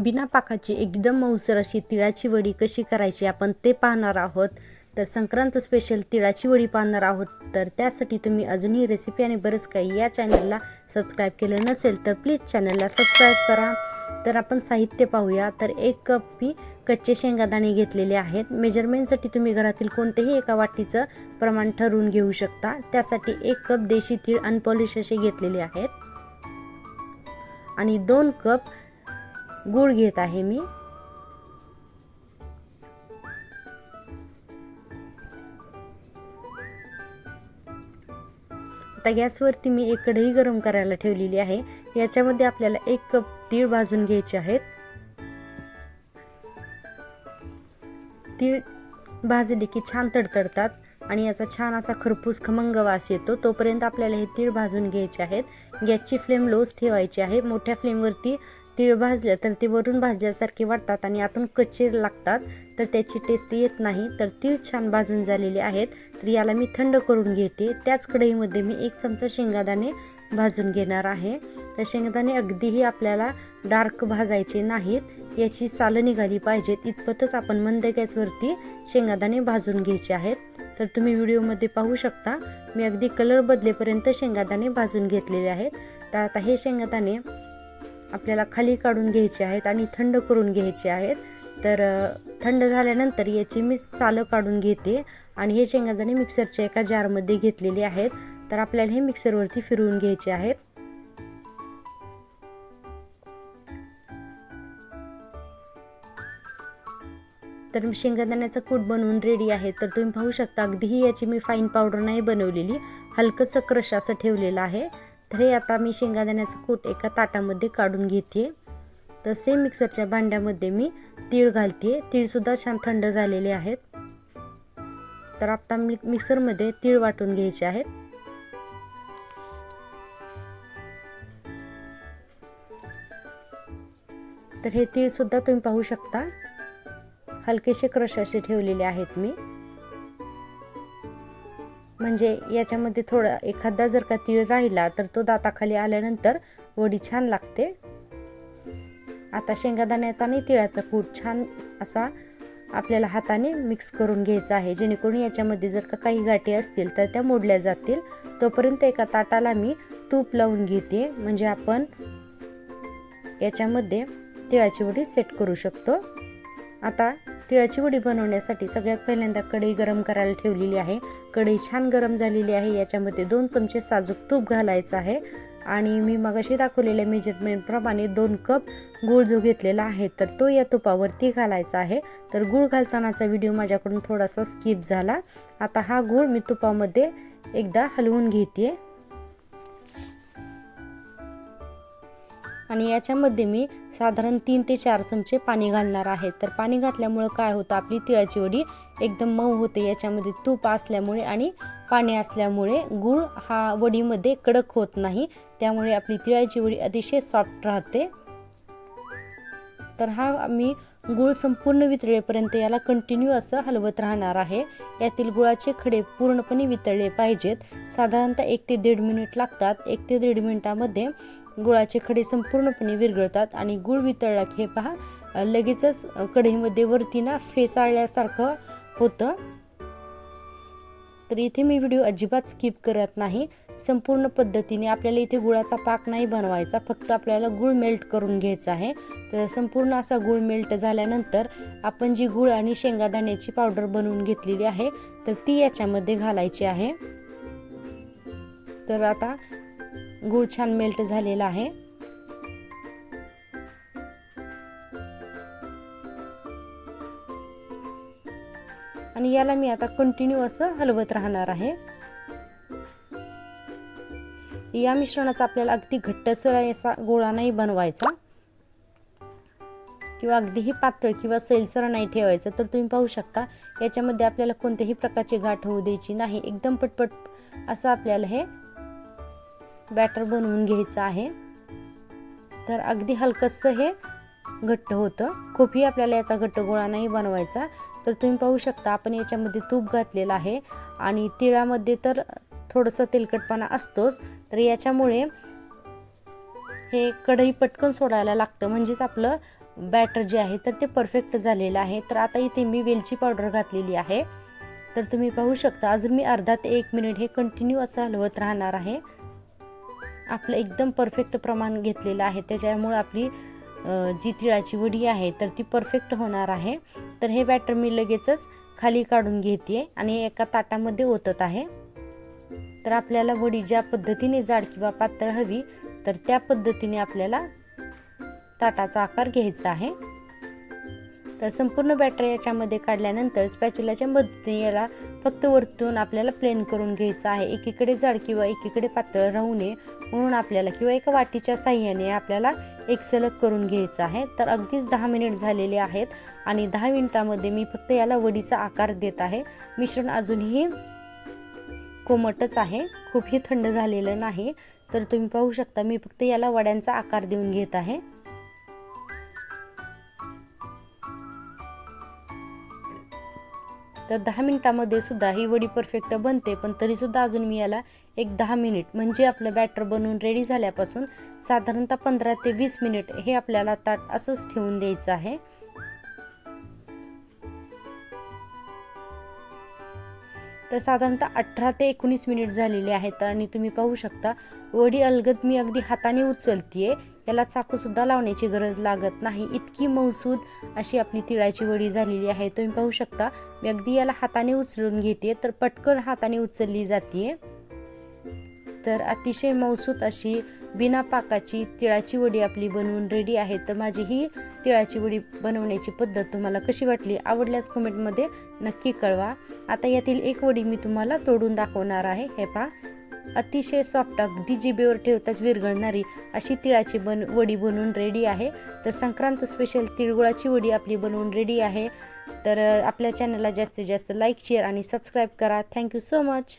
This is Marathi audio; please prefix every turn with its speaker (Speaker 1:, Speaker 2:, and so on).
Speaker 1: बिना पाकाची एकदम मऊसर अशी तिळाची वडी कशी करायची आपण ते पाहणार आहोत. तर संक्रांत स्पेशल तिळाची वडी पाहणार आहोत. तर त्यासाठी तुम्ही अजूनही रेसिपी आणि बरंच काही या चॅनलला सबस्क्राईब केलं नसेल तर प्लीज चॅनलला सबस्क्राईब करा. तर आपण साहित्य पाहूया. तर एक कप मी कच्चे शेंगादाणे घेतलेले आहेत. मेजरमेंटसाठी तुम्ही घरातील कोणतेही एका वाटीचं प्रमाण ठरवून घेऊ शकता. त्यासाठी एक कप देशी तीळ अनपॉलिश असे घेतलेले आहेत. आणि दोन कप गूळ घेत आहे मी. आता गॅसवरती मी एक कढई गरम करायला ठेवलेली आहे. याच्यामध्ये आपल्याला एक कप तीळ भाजून घ्यायचे आहेत. तीळ भाजले की छान तडतडतात आणि याचा छान असा खरपूस खमंग वास येतो. तोपर्यंत आपल्याला हे तीळ भाजून घ्यायचे आहेत. गॅसची फ्लेम लोच ठेवायची आहे. मोठ्या फ्लेमवरती तिळ भाजलं तर ते वरून भाजल्यासारखे वाटतात आणि आतून कच्चे लागतात. तर त्याची टेस्ट येत नाही. तर तीळ छान भाजून झालेले आहेत. तर याला मी थंड करून घेते. त्याच कढईमध्ये मी एक चमचा शेंगादाणे भाजून घेणार आहे. तर शेंगदाणे अगदीही आपल्याला डार्क भाजायचे नाहीत. याची सालं निघाली पाहिजेत. इतपतच आपण मंद गॅसवरती शेंगादाणे भाजून घ्यायचे आहेत. तर तुम्ही व्हिडिओमध्ये पाहू शकता. मी अगदी कलर बदलेपर्यंत शेंगादाणे भाजून घेतलेले आहेत. तर आता हे शेंगादाणे आपल्याला खाली काढून घ्यायचे आहेत आणि थंड करून घ्यायचे आहेत. तर थंड झाल्यानंतर याची मी सालं काढून घेते आणि हे शेंगादाणे मिक्सरच्या एका जारमध्ये घेतलेले आहेत. तर आपल्याला हे मिक्सरवरती फिरवून घ्यायचे आहेत. तर शेंगादाण्याचा कूट बनवून रेडी आहे. तर तुम्ही पाहू शकता अगदीही याची मी फाईन पावडर नाही बनवलेली. हलकंसं क्रश असं ठेवलेलं आहे. तर हे आता मी शेंगादाण्याचं कूट एका ताटामध्ये काढून घेते. तसे मिक्सरच्या भांड्यामध्ये मी तीळ घालते. तीळसुद्धा छान थंड झालेले आहेत. तर आता मी मिक्सरमध्ये तीळ वाटून घ्यायचे आहेत. तर हे तीळसुद्धा तुम्ही पाहू शकता. हलकेसे क्रश असे ठेवलेले आहेत मी. म्हणजे याच्यामध्ये थोडा एखादा जर का तीळ राहिला तर तो दाताखाली आल्यानंतर वडी छान लागते. आता शेंगादाण्याचा आणि तिळाचा कूट छान असा आपल्याला हाताने मिक्स करून घ्यायचा आहे. जेणेकरून याच्यामध्ये जर का काही गाठी असतील तर त्या मोडल्या जातील. तोपर्यंत एका ताटाला मी तूप लावून घेते. म्हणजे आपण याच्यामध्ये तिळाची वडी सेट करू शकतो. आता तिळाची वडी बनवण्यासाठी सगळ्यात पहिल्यांदा कढई गरम करायला ठेवलेली आहे. कढई छान गरम झालेली आहे. याच्यामध्ये दोन चमचे साजूक तूप घालायचं आहे. आणि मी मगाशी दाखवलेल्या मेजरमेंटप्रमाणे दोन कप गूळ जो घेतलेला आहे तर तो या तुपावरती घालायचा आहे. तर गूळ घालतानाचा व्हिडिओ माझ्याकडून थोडासा स्किप झाला. आता हा गूळ मी तुपामध्ये एकदा हलवून घेते आणि याच्यामध्ये मी साधारण तीन ते चार चमचे पाणी घालणार आहे. तर पाणी घातल्यामुळं काय होतं? आपली तिळाची वडी एकदम मऊ होते. याच्यामध्ये तूप असल्यामुळे आणि पाणी असल्यामुळे गूळ हा वडीमध्ये कडक होत नाही. त्यामुळे आपली तिळाची वडी अतिशय सॉफ्ट राहते. तर हा मी गूळ संपूर्ण वितळेपर्यंत याला कंटिन्यू असं हलवत राहणार आहे. यातील गुळाचे खडे पूर्णपणे वितळले पाहिजेत. साधारणतः एक ते दीड मिनिट लागतात. एक ते दीड मिनिटामध्ये गुळाचे खडे संपूर्णपणे विरघळतात आणि गुळ वितळला की हे पहा लगेचच कढईमध्ये वरती ना फेसाळल्यासारखं होतं. तर इथे मी व्हिडिओ अजिबात स्किप करत नाही. संपूर्ण पद्धतीने आपल्याला इथे गुळाचा पाक नाही बनवायचा. फक्त आपल्याला गुळ मेल्ट करून घ्यायचा आहे. तर संपूर्ण असा गुळ मेल्ट झाल्यानंतर आपण जी गुळ आणि शेंगादाण्याची पावडर बनवून घेतलेली आहे तर ती याच्यामध्ये घालायची आहे. तर आता गूळ छान मेल्ट झालेला आहे. आणि याला मी आता कंटिन्यू असं हलवत राहणार आहे. या मिश्रणाचा आपल्याला अगदी घट्टसर असा गोळा नाही बनवायचा. किंवा अगदीही पातळ किंवा सैलसर नाही ठेवायचं. तर तुम्ही पाहू शकता याच्यामध्ये आपल्याला कोणत्याही प्रकारची गाठ होऊ द्यायची नाही. एकदम पटपट असं आपल्याला हे बॅटर बनवून घ्यायचं आहे. तर अगदी हलकंसं हे घट्ट होतं. खूपही आपल्याला याचा घट्ट गोळा नाही बनवायचा. तर तुम्ही पाहू शकता आपण याच्यामध्ये तूप घातलेलं आहे आणि तिळामध्ये तर थोडंसं तेलकटपणा असतोच. तर याच्यामुळे हे कढई पटकन सोडायला लागतं. म्हणजेच आपलं बॅटर जे आहे तर ते परफेक्ट झालेलं आहे. तर आता इथे मी वेलची पावडर घातलेली आहे. तर तुम्ही पाहू शकता अजून मी अर्धा ते एक मिनिट हे कंटिन्यू असं हलवत राहणार आहे. आपलं एकदम परफेक्ट प्रमाण घेतलेलं आहे. त्याच्यामुळं आपली जी तिळाची वडी आहे तर ती परफेक्ट होणार आहे. तर हे बॅटर मी लगेचच खाली काढून घेते आणि एका ताटामध्ये ओतत आहे. तर आपल्याला वडी ज्या पद्धतीने जाड किंवा पातळ हवी तर त्या पद्धतीने आपल्याला ताटाचा आकार घ्यायचा आहे. तर संपूर्ण बॅटर याच्यामध्ये काढल्यानंतर स्पॅच्युलाच्या मदतीने याला फक्त वरतून आपल्याला प्लेन करून घ्यायचं आहे. एकीकडे जाड किंवा एकीकडे पातळ राहू नये म्हणून आपल्याला किंवा एका वाटीच्या साह्याने आपल्याला एक सलग करून घ्यायचं आहे. तर अगदीच दहा मिनिट झालेले आहेत आणि दहा मिनिटामध्ये मी फक्त याला वडीचा आकार देत आहे. मिश्रण अजूनही कोमटच आहे. खूपही थंड झालेलं नाही. तर तुम्ही पाहू शकता मी फक्त याला वड्यांचा आकार देऊन घेत आहे. तर दहा मिनिटामध्ये सुद्धा ही वडी परफेक्ट बनते पण तरीसुद्धा अजून मी याला एक दहा मिनिट म्हणजे आपलं बॅटर बनवून रेडी झाल्यापासून साधारणतः पंधरा ते वीस मिनिट हे आपल्याला ताट असंच ठेवून द्यायचं आहे. तर साधारणतः अठरा ते एकोणीस मिनिट झालेले आहेत आणि तुम्ही पाहू शकता वडी अलगद मी अगदी हाताने उचलतीये याला चाकूसुद्धा लावण्याची गरज लागत नाही. इतकी मौसूद अशी आपली तिळाची वडी झालेली आहे. तुम्ही पाहू शकता मी अगदी याला हाताने उचलून घेते तर पटकन हाताने उचलली जाते तर अतिशय मौसूत अशी बिना पाकाची तिळाची वडी आपली बनवून रेडी आहे. तर माझी ही तिळाची वडी बनवण्याची पद्धत तुम्हाला कशी वाटली आवडल्यास कमेंटमध्ये नक्की कळवा. आता यातील एक वडी मी तुम्हाला तोडून दाखवणार आहे. हे पहा. अतिशय सॉफ्ट अगदी जिबेवर ठेवताच विरघळणारी अशी तिळाची बन वडी बनवून रेडी आहे. तर संक्रांत स्पेशल तिळगुळाची वडी आपली बनवून रेडी आहे. तर आपल्या चॅनलला जास्तीत जास्त लाईक शेअर आणि सबस्क्राईब करा. Thank you so much